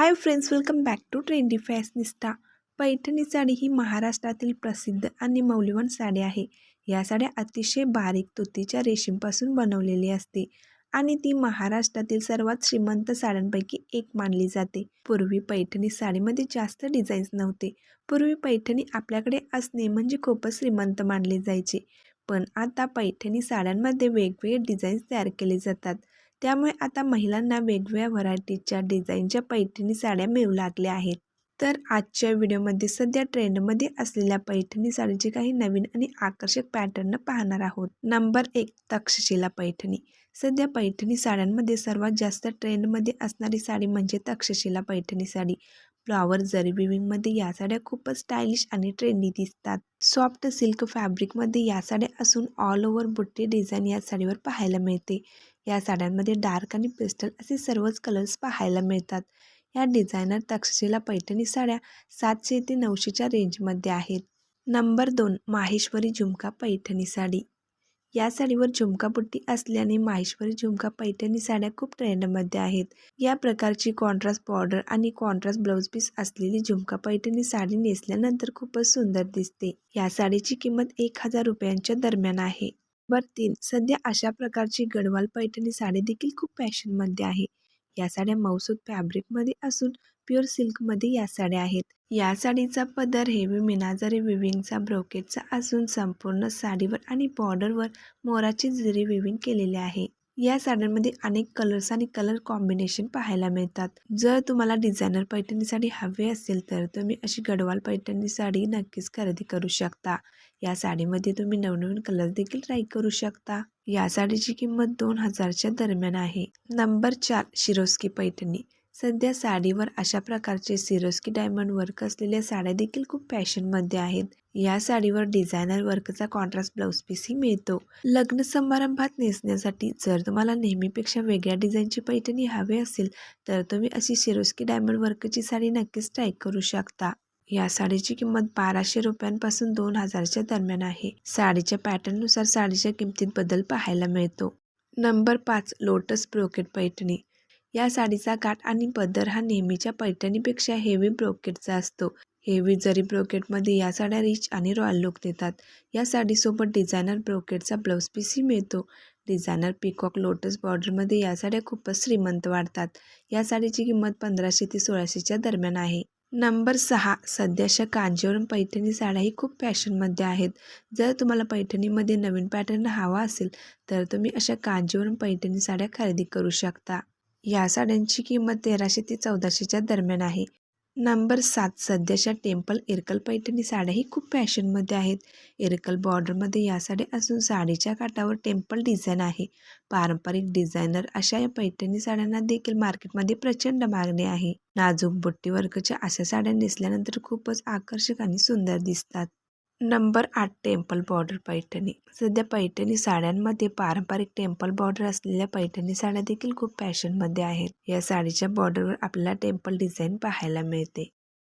Hi friends welcome back to trendy fashionista Paithani sari ही महाराष्ट्रातील प्रसिद्ध आणि मौल्यवान साडी आहे. या साड्या अतिशय बारीक तुतीच्या रेशीमपासून बनवलेली असते आणि ती महाराष्ट्रातील सर्वात श्रीमंत साड्यांपैकी एक मानली जाते. पूर्वी पैठणी साडीमध्ये जास्त डिझाईन्स नव्हते. पूर्वी पैठणी आपल्याकडे असणे म्हणजे खूपच श्रीमंत मानले जायचे. पण आता पैठणी साड्यांमध्ये वेगवेगळे डिझाईन्स तयार केले जातात. त्यामुळे आता महिलांना वेगवेगळ्या व्हरायटीच्या डिझाईनच्या पैठणी साड्या मिळू लागल्या आहेत. तर आजच्या व्हिडिओमध्ये सध्या ट्रेंडमध्ये असलेल्या पैठणी साडीचे काही नवीन आणि आकर्षक पॅटर्न पाहणार आहोत. नंबर एक तक्षशिला पैठणी. सध्या पैठणी साड्यांमध्ये सर्वात जास्त ट्रेंडमध्ये असणारी साडी म्हणजे तक्षशिला पैठणी साडी. फ्लॉवर जरी विविंगमध्ये या साड्या खूपच स्टायलिश आणि ट्रेंडी दिसतात. सॉफ्ट सिल्क फॅब्रिकमध्ये या साड्या असून ऑल ओव्हर बुट्टी डिझाईन या साडीवर पाहायला मिळते. या साड्यांमध्ये डार्क आणि पेस्टल असे सर्वच कलर्स पाहायला मिळतात. या डिझायनर तक्षशिला पैठणी साड्या सातशे ते नऊशेच्या रेंजमध्ये आहेत. नंबर दोन माहेश्वरी झुमका पैठणी साडी. या साडीवर झुमका बुट्टी असल्याने माहेश्वरी झुमका पैठणी साड्या खूप ट्रेंडमध्ये आहेत. या प्रकारची कॉन्ट्रास्ट बॉर्डर आणि कॉन्ट्रास्ट ब्लाऊज पीस असलेली झुमका पैठणी साडी नेसल्यानंतर खूपच सुंदर दिसते. या साडीची किंमत एक हजार रुपयांच्या दरम्यान आहे. नंबर तीन सध्या अशा प्रकारची गडवाल पैठणी साडी देखील खूप फॅशनमध्ये आहे. या साड्या मौसूद फॅब्रिकमध्ये असून प्युअर सिल्कमध्ये या साड्या आहेत. या साडीचा पदर हेवी मिनाजरी विविंगचा ब्रोकेटचा असून संपूर्ण साडीवर आणि बॉर्डरवर मोराची जरी विविंग केलेले आहे. या साड्यांमध्ये अनेक कलर्स आणि कलर कॉम्बिनेशन पाहायला मिळतात. जर तुम्हाला डिझायनर पैठणी साडी हवी असेल तर तुम्ही अशी गडवाल पैठणी साडी नक्कीच खरेदी करू शकता. या साडीमध्ये तुम्ही नवनवीन कलर देखील ट्राय करू शकता. या साडीची किंमत दोन हजारच्या दरम्यान आहे. नंबर चार शिरोस्की पैठणी. सध्या साडीवर अशा प्रकारचे सिरोस्की डायमंड वर्क असलेल्या साड्या देखील खूप फॅशनमध्ये आहेत. या साडीवर डिझायनर वर्कचा कॉन्ट्रास्ट ब्लाऊज पीसही मिळतो. लग्न समारंभात नेसण्यासाठी जर तुम्हाला नेहमीपेक्षा वेगळ्या डिझाईनची पैठणी हवी असेल तर तुम्ही अशी सिरोस्की डायमंड वर्कची साडी नक्कीच ट्राय करू शकता. या साडीची किंमत बाराशे रुपयांपासून दोन हजारच्या दरम्यान आहे. साडीच्या पॅटर्ननुसार साडीच्या किमतीत बदल पाहायला मिळतो. नंबर पाच लोटस ब्रोकेट पैठणी. या साडीचा काठ आणि पदर हा नेहमीच्या पैठणीपेक्षा हेवी ब्रोकेटचा असतो. हेवी जरी ब्रोकेटमध्ये या साड्या रिच आणि रॉयल लुक देतात या साडीसोबत डिझायनर ब्रोकेटचा ब्लाऊज पीसही मिळतो. डिझायनर पिकॉक लोटस बॉर्डरमध्ये या साड्या खूपच श्रीमंत वाढतात. या साडीची किंमत पंधराशे ते सोळाशेच्या दरम्यान आहे. नंबर सहा सध्याच्या कांजीवरम पैठणी साड्याही खूप फॅशनमध्ये आहेत. जर तुम्हाला पैठणीमध्ये नवीन पॅटर्न हवा असेल तर तुम्ही अशा कांजीवरम पैठणी साड्या खरेदी करू शकता. या साड्यांची किंमत तेराशे ते चौदाशेच्या दरम्यान आहे. नंबर सात सध्याच्या टेम्पल इरकल पैठणी साड्याही खूप फॅशनमध्ये आहेत. इरकल बॉर्डरमध्ये या साड्या असून साडीच्या काठावर टेम्पल डिझाईन आहे. पारंपरिक डिझायनर अशा या पैठणी साड्यांना देखील मार्केटमध्ये प्रचंड मागणी आहे. नाजूक बुट्टी वर्कच्या अशा साड्या नेसल्यानंतर खूपच आकर्षक आणि सुंदर दिसतात. नंबर आठ टेम्पल बॉर्डर पैठणी. सध्या पैठणी साड्यांमध्ये पारंपरिक टेम्पल बॉर्डर असलेल्या पैठणी साड्या देखील खूप फॅशनमध्ये आहेत. या साडीच्या बॉर्डरवर आपल्याला टेम्पल डिझाईन पाहायला मिळते.